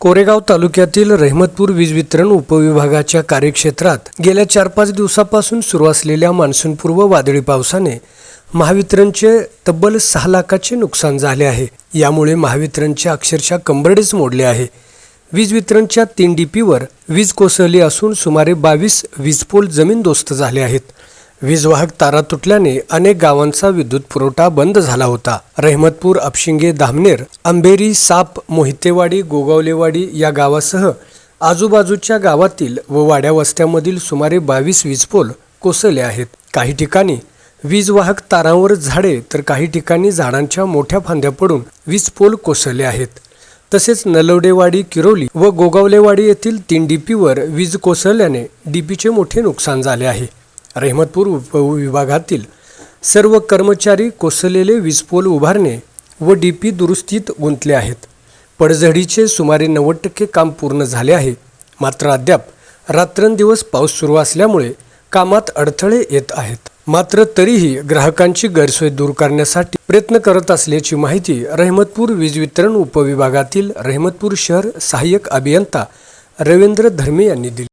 कोरेगाव तालुक्यातील रहमतपूर वीज वितरण उपविभागाच्या कार्यक्षेत्रात गेल्या चार पाच दिवसापासून सुरू असलेल्या मान्सूनपूर्व वादळी पावसाने महावितरणचे तब्बल सहा लाखाचे नुकसान झाले आहे. यामुळे महावितरणचे अक्षरशः कंबरडेच मोडले आहे. वीज वितरणच्या तीन डीपीवर वीज कोसळली असून सुमारे बावीस वीजपोल जमीनदोस्त झाले आहेत. वीज वाहक तारा तुटल्याने अनेक गावांचा विद्युत पुरवठा बंद झाला होता. रहमतपूर अपशिंगे धामनेर अंबेरी साप मोहितेवाडी गोगावलेवाडी या गावासह आजूबाजूच्या गावातील व वाड्या वस्त्यामधील सुमारे बावीस वीजपोल कोसळले आहेत. काही ठिकाणी वीज वाहक तारांवर झाडे तर काही ठिकाणी झाडांच्या मोठ्या फांद्या पडून वीज पोल कोसळले आहेत. तसेच नलवडेवाडी किरोली व गोगावलेवाडी येथील तीन डीपीवर वीज कोसळल्याने डीपीचे मोठे नुकसान झाले आहे. रहमतपूर उपविभागातील सर्व कर्मचारी कोसळलेले वीजपोल उभारणे व डीपी दुरुस्तीत गुंतले आहेत. पडझडीचे सुमारे नव्वद टक्के काम पूर्ण झाले आहे. मात्र अद्याप रात्रंदिवस पाऊस सुरू असल्यामुळे कामात अडथळे येत आहेत. मात्र तरीही ग्राहकांची गैरसोय दूर करण्यासाठी प्रयत्न करत असल्याची माहिती रहमतपूर वीज वितरण उपविभागातील रहमतपूर शहर सहाय्यक अभियंता रवींद्र धर्मे यांनी दिली.